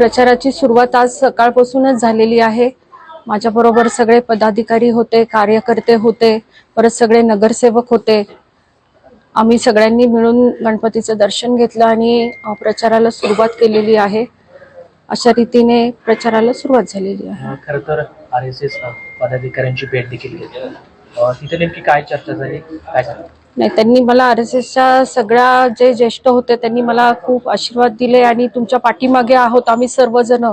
प्रचाराची सुरुवात आज सकाळपासूनच झालेली आहे. माझ्याबरोबर सगळे पदाधिकारी होते कार्यकर्ते होते परत सगळे नगरसेवक होते. आम्ही सगळ्यांनी मिळून गणपतीचं दर्शन घेतलं आणि प्रचाराला सुरुवात केलेली आहे. अशा रीतीने प्रचाराला सुरुवात झालेली आहे. खर तर आर एस एस पदाधिकाऱ्यांची भेट देखील घेतली. तिथे नेमकी काय चर्चा झाली? काय नाही त्यांनी मला आर एस एसच्या सगळ्या जे ज्येष्ठ होते त्यांनी मला खूप आशीर्वाद दिले आणि तुमच्या पाठीमागे आहोत आम्ही सर्वजण.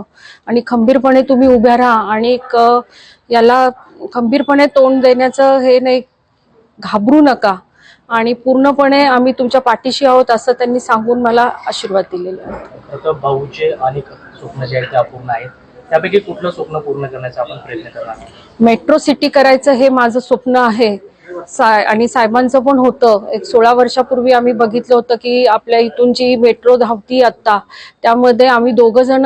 आणि खंबीरपणे तुम्ही उभ्या राहा आणि एक याला खंबीरपणे तोंड देण्याचं हे नाही घाबरू नका. आणि पूर्णपणे आम्ही तुमच्या पाठीशी आहोत असं त्यांनी सांगून मला आशीर्वाद दिलेले आहे खरं तर भाऊचे अनेक स्वप्न जे आहेत ते अपूर्ण आहेत. त्यापैकी कुठलं स्वप्न पूर्ण करण्याचा आपण प्रयत्न करणार? आहोत मेट्रो सिटी करायचं हे माझं स्वप्न आहे. साय आणि साहेबांचं पण होतं. एक सोळा वर्षापूर्वी आम्ही बघितलं होतं की आपल्या इथून जी मेट्रो धावती आत्ता त्यामध्ये आम्ही दोघं जण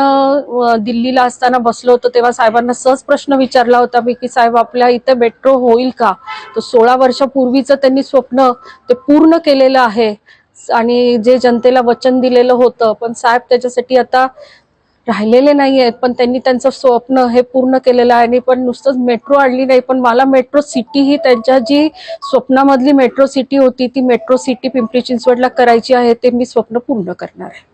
दिल्लीला असताना बसलो होतो तेव्हा साहेबांना सहज प्रश्न विचारला होता मी की साहेब आपल्या इथे मेट्रो होईल का? तर सोळा वर्षापूर्वीचं त्यांनी स्वप्न ते पूर्ण केलेलं आहे. आणि जे जनतेला वचन दिलेलं होतं. पण साहेब त्याच्यासाठी आता राहिलेले नाही आहेत पण त्यांनी त्यांचं स्वप्न हे पूर्ण केलेलं आहे. आणि पण नुसतंच मेट्रो आणली नाही पण मला मेट्रो सिटी ही त्यांच्या जी स्वप्नामधली मेट्रो सिटी होती ती मेट्रो सिटी पिंपरी चिंचवडला करायची आहे ते मी स्वप्न पूर्ण करणार आहे.